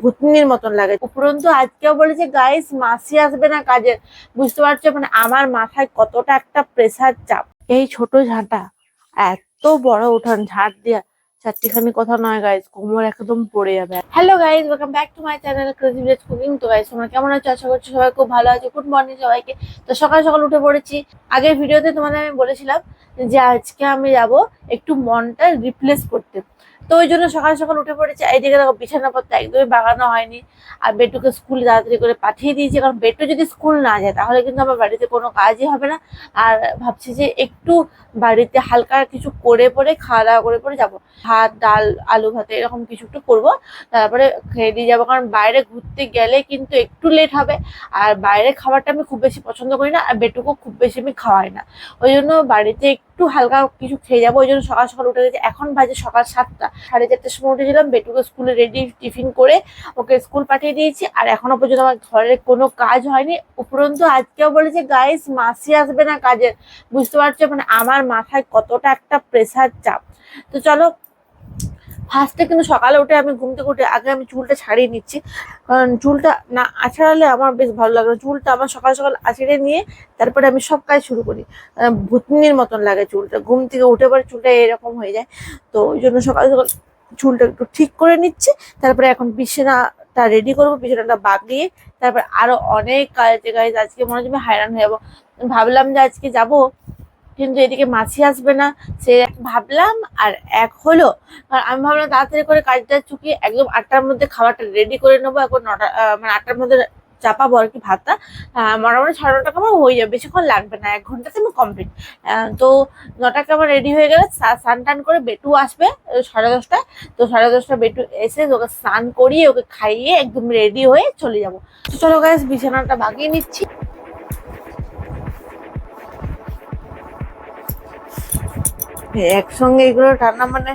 ভূতনির মতন লাগে। উপরন্তু আজকেও বলেছে গাইস মাসি আসবে না কাজে। বুঝতে পারছ? মানে আমার মাথায় কতটা একটা প্রেসার চাপ। এই ছোট ঝাঁটা, এত বড় উঠান, ঝাঁট দিয়া চারটিখানি কথা নয় গাইস কোমর একদম পড়ে যাবে। Hello guys welcome back to my channel crazy village cooking তো গাইস তোমরা কেমন আছো? আশা করছি সবাই খুব ভালো আছে। গুড মর্নিং সবাইকে। তো, সকাল সকাল উঠে পড়েছি। আগের ভিডিওতে তোমাদের আমি বলেছিলাম যে, আজকে আমি যাব একটু মনটা রিপ্লেস করতে। তো ওই জন্য সকাল সকাল উঠে পড়েছি। এইদিকে দেখো বিছানাপত্র একদমই বাগানো হয়নি। আর বেটুকে স্কুল তাড়াতাড়ি করে পাঠিয়ে দিয়েছি। কারণ বেটু যদি স্কুল না যায়, তাহলে কিন্তু আমার বাড়িতে কোনো কাজই হবে না। আর ভাবছি যে একটু বাড়িতে হালকা কিছু করে পরে, খাওয়া দাওয়া করে পরে যাব। ভাত, ডাল, আলু ভাতে এরকম কিছু একটু করব। তারপরে খেয়ে দিয়ে যাব। কারণ বাইরে ঘুরতে গেলে কিন্তু একটু লেট হবে। আর বাইরে খাবারটা আমি খুব বেশি পছন্দ করি না। আর বেটুকেও খুব বেশি আমি খাওয়াই না। ওই জন্য বাড়িতে একটু হালকা কিছু খেয়ে যাব, ওই জন্য সকাল সকাল উঠে গেছে। এখন বাজে সকাল সাতটা। সাড়ে চারটের সময় উঠেছিলাম বেটুকে স্কুলে রেডি টিফিন করে ওকে স্কুল পাঠিয়ে দিয়েছি। আর এখনও পর্যন্ত আমার ঘরের কোনো কাজ হয়নি। উপরন্তু আজকেও বলেছে গাইস মাসি আসবে না কাজের। বুঝতে পারছ? মানে আমার মাথায় কতটা একটা প্রেসার চাপ। তো চলো ফার্স্টে কিন্তু সকালে উঠে আমি ঘুম থেকে উঠে আগে আমি চুলটা ছাড়িয়ে নিচ্ছি। কারণ চুলটা না আছাড়ালে আমার বেশ ভালো লাগে। চুলটা আমার সকাল সকাল আছড়ে নিয়ে তারপরে আমি সব কাজ শুরু করি। ভুতনির মতন লাগে চুলটা। ঘুম থেকে উঠে পরে চুলটা এরকম হয়ে যায়। তো ওই জন্য সকাল সকাল চুলটা একটু ঠিক করে নিচ্ছি। তারপরে এখন বিছানাটা রেডি করব। বিছানাটা বাগিয়ে তারপর আরও অনেক কাজ আছে। আজকে মনে হচ্ছে আমি হায়রান হয়ে যাব। ভাবলাম যে আজকে যাব কিন্তু এদিকে মাছি আসবে না। সে ভাবলাম, আর এক হলো, আর আমি ভাবলাম তাড়াতাড়ি করে কাজটা চুকিয়ে একদম আটটার মধ্যে খাবারটা রেডি করে নেব। এখন নটা মানে আটটার মধ্যে চাপাবো আর কি ভাতটা। মোটামুটি সাড়ে নটা খাবার হয়ে যাবে, বেশিক্ষণ লাগবে না, এক ঘন্টাতে আমি কমপ্লিট তো নটাকে আমার রেডি হয়ে গেলে স্নান টান করে বেটু আসবে সাড়ে দশটায়। তো সাড়ে দশটা বেটু এসে ওকে স্নান করিয়ে, ওকে খাইয়ে একদম রেডি হয়ে চলে যাব। চলো গাছ বিছানাটা বাগিয়ে নিচ্ছি। একসঙ্গে এগুলো রান্না মানে?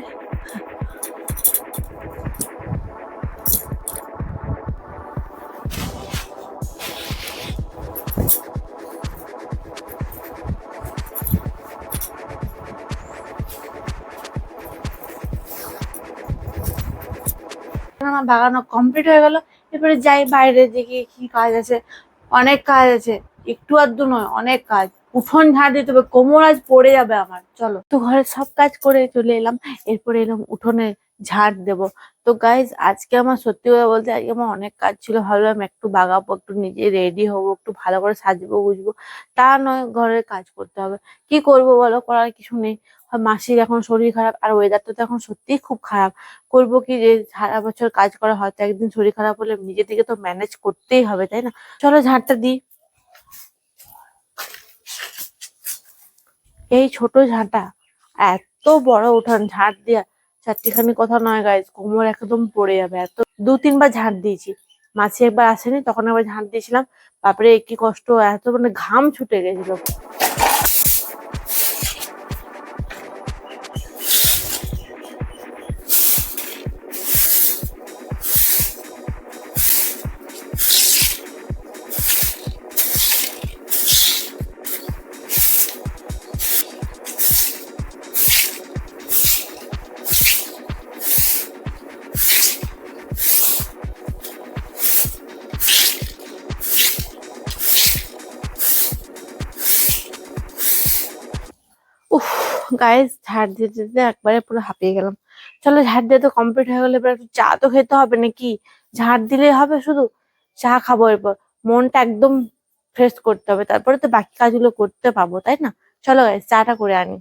আমার বাগানো কমপ্লিট হয়ে গেল। এবারে যাই বাইরে দিকে কি কাজ আছে। অনেক কাজ আছে। একটু আধটু নয়, অনেক কাজ। উঠোন ঝাড় দিতে হবে কোমর আজ পড়ে যাবে আমার। চলো। তো ঘরের সব কাজ করে চলে এলাম, এরপরে এলাম উঠোনে ঝাড় দেবো। তো গাইজ আজকে আমার সত্যি কথা বলতে আজকে আমার অনেক কাজ ছিল, ভাবলাম একটু বাগাবো, একটু নিজে রেডি হব, একটু ভালো করে সাজবো বুঝব তা নয় ঘরের কাজ করতে হবে। কি করব বলো? করার কিছু নেই। মাসির এখন শরীর খারাপ, আর ওয়েদারটা তো এখন সত্যিই খুব খারাপ। করব কি যে সারা বছর কাজ করা হয়তো একদিন শরীর খারাপ হলে নিজে থেকে তো ম্যানেজ করতেই হবে, তাই না? চলো ঝাড়টা দিই। এই ছোট ঝাঁটা, এত বড় উঠান, ঝাঁট দিয়া, চারটিখানি কথা নয় গাইজ কোমর একদম পড়ে যাবে, এত, দু তিনবার ঝাঁট দিয়েছি। মাছি একবার আসেনি, তখন আবার ঝাঁট দিয়েছিলাম তারপরে কি কষ্ট, এত মানে ঘাম ছুটে গেছিল। উফ গায়ে ঝাড় দিতে দিতে একবারে পুরো হাঁপিয়ে গেলাম। চলো ঝাড় দিয়ে তো কমপ্লিট হয়ে গেলে, এবার একটু চা তো খেতে হবে নাকি? ঝাড় দিলেই হবে শুধু? চা খাব এরপর। মনটা একদম ফ্রেশ করতে হবে, তারপরে তো বাকি কাজগুলো করতে পাবো, তাই না? চলো গাইজ চাটা করে আনি।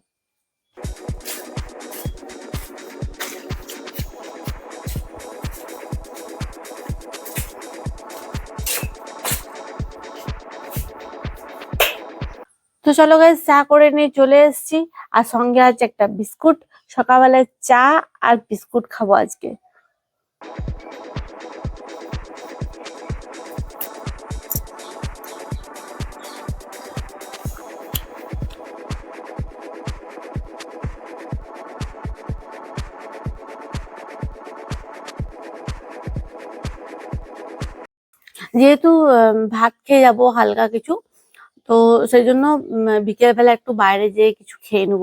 তো চলো গাইস চা করে নিয়ে চলে এসেছি। আর সঙ্গে আছে একটা বিস্কুট। সকালবেলায় চা আর বিস্কুট খাব আজকে। যেহেতু ভাত খেয়ে যাব হালকা কিছু। তো সেই জন্য বিকেল বেলা একটু বাইরে যেয়ে কিছু খেয়ে নেব।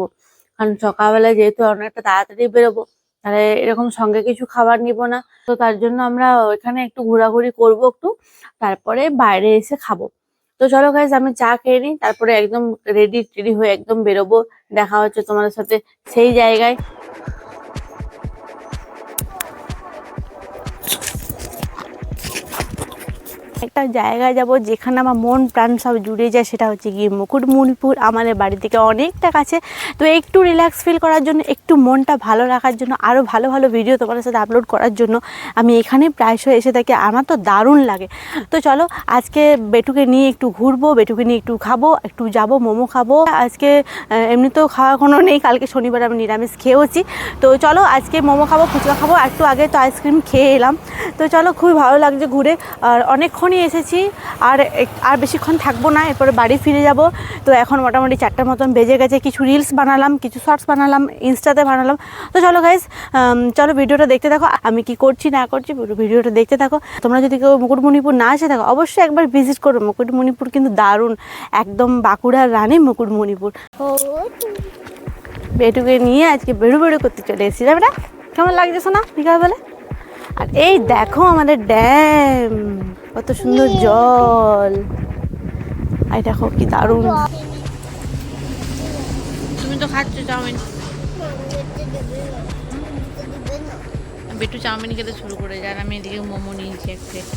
কারণ সকালবেলা যেহেতু অনেকটা তাড়াতাড়ি বেরোবো, তাহলে এরকম সঙ্গে কিছু খাবার নিব না। তো তার জন্য আমরা ওইখানে একটু ঘোরাঘুরি করব একটু, তারপরে বাইরে এসে খাব। তো চলো গাইজ আমি চা খেয়ে নিই, তারপরে একদম রেডি টেডি হয়ে একদম বেরোবো। দেখা হচ্ছে তোমাদের সাথে সেই জায়গায়। একটা জায়গায় যাব যেখানে আমার মন প্রাণ সব জুড়ে যায়, সেটা হচ্ছে গিয়ে মুকুটমণিপুর। আমাদের বাড়ি থেকে অনেকটা কাছে। তো একটু রিল্যাক্স ফিল করার জন্য, একটু মনটা ভালো রাখার জন্য আরও ভালো ভালো ভিডিও তোমাদের সাথে আপলোড করার জন্য আমি এখানে প্রায়শই এসে থাকি। আমার তো দারুণ লাগে। তো চলো, আজকে বেটুকে নিয়ে একটু ঘুরবো, বেটুকে নিয়ে একটু খাব, একটু যাব, মোমো খাব। আজকে এমনিতেও খাওয়া কোনো নেই, কালকে শনিবার আমি নিরামিষ খেয়েওছি। তো চলো, আজকে মোমো খাব ফুচকা খাব একটু আগে তো আইসক্রিম খেয়ে এলাম। তো চলো, খুবই ভালো লাগছে ঘুরে। আর অনেকক্ষণই এসেছি। আর আর বেশিক্ষণ থাকব না, এরপরে বাড়ি ফিরে যাব। তো এখন মোটামুটি চারটার মতন বেজে গেছে, কিছু রিলস বানালাম, কিছু শর্টস বানালাম ইনস্টাতে বানালাম। তো চলো গাইজ চলো ভিডিওটা দেখতে থাকো। আমি কি করছি, না করছি ভিডিওটা দেখতে থাকো। তোমরা যদি কেউ মুকুটমণিপুর না এসে থাকো, অবশ্যই একবার ভিজিট করো। মুকুটমণিপুর কিন্তু দারুণ, একদম বাঁকুড়ার রানী মুকুটমণিপুর। বেটুকে নিয়ে আজকে বেড়ু বেড়ু করতে চলে এসেছি। না? কেমন লাগছে শোনা? বিকালবেলা আর এই দেখো আমাদের ড্যাম। কত সুন্দর জল। আর দেখো কি দারুণ। তুমি তো খাচ্ছ চাউমিন। বেটু চাউমিন খেতে শুরু করে যায় আর আমি এদিকে মোমো নিয়েছি এক প্লেট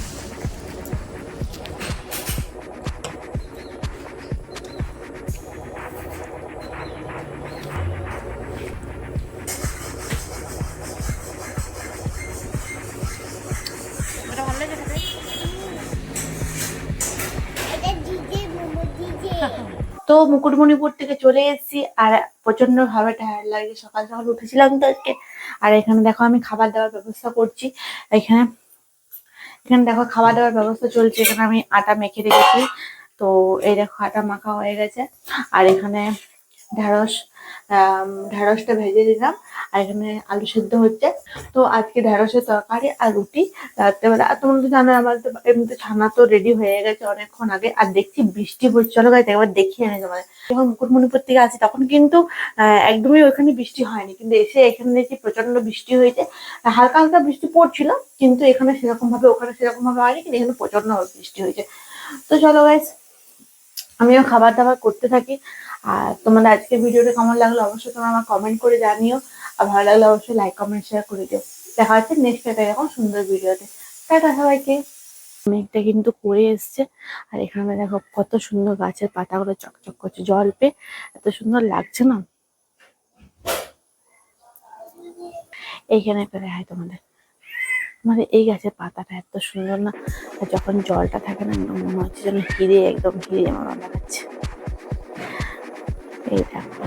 তো মুকুটমণিপুর থেকে চলে এসেছি, আর প্রচণ্ড ভাবে টায়ার লাগে। সকাল সকাল উঠেছিলাম তো আজকে। আর এখানে দেখো আমি খাবার দাবার ব্যবস্থা করছি। এখানে এখানে দেখো খাবার দাবার ব্যবস্থা চলছে। এখানে আমি আটা মেখে রেখেছি। তো এই দেখো আটা মাখা হয়ে গেছে। আর এখানে ঢেঁড়স ঢেঁড়সটা ভেজে দিলাম আর এখানে আলু সেদ্ধ হচ্ছে। তো আজকে ঢেঁড়সের তরকারি আর রুটি রাত্রেবেলা। আর তোমরা তো জানো আমার তো এমনিতে ছানা তো রেডি হয়ে গেছে অনেকক্ষণ আগে। আর দেখছি বৃষ্টি পড়ছে। চলো গাইতে একবার দেখিয়ে আনি তোমাদের। যখন মুকুটমণিপুর থেকে আসি, তখন কিন্তু একদমই ওখানে বৃষ্টি হয়নি। কিন্তু এসে এখানে দেখছি প্রচণ্ড বৃষ্টি হয়েছে। হালকা হালকা বৃষ্টি পড়ছিল, কিন্তু এখানে সেরকম ভাবে ওখানে সেরকম ভাবে হয়নি। কিন্তু এখানে প্রচণ্ড বৃষ্টি হয়েছে। তো চলো গাইস আমিও খাবার দাবার করতে থাকি। আর তোমাদের আজকে ভিডিওটা কেমন লাগল অবশ্যই তোমরা আমার কমেন্ট করে জানিও। আর ভালো লাগলে অবশ্যই লাইক কমেন্ট শেয়ার করে দিও। দেখা হচ্ছে নেক্সট একটা এরকম সুন্দর ভিডিওতে। টাটা সবাইকে। মেঘটা কিন্তু করে এসছে। আর এখানে দেখো কত সুন্দর গাছের পাতাগুলো চকচক করছে, জল পেয়ে। এত সুন্দর লাগছে না? এইখানে একটা দেখায় তোমাদের। মানে এই গাছের পাতাটা এত সুন্দর না, আর যখন জলটা থাকে না, মনে হচ্ছে যেন হিরে, একদম হিরে আমার দেখাচ্ছে এই দেখো।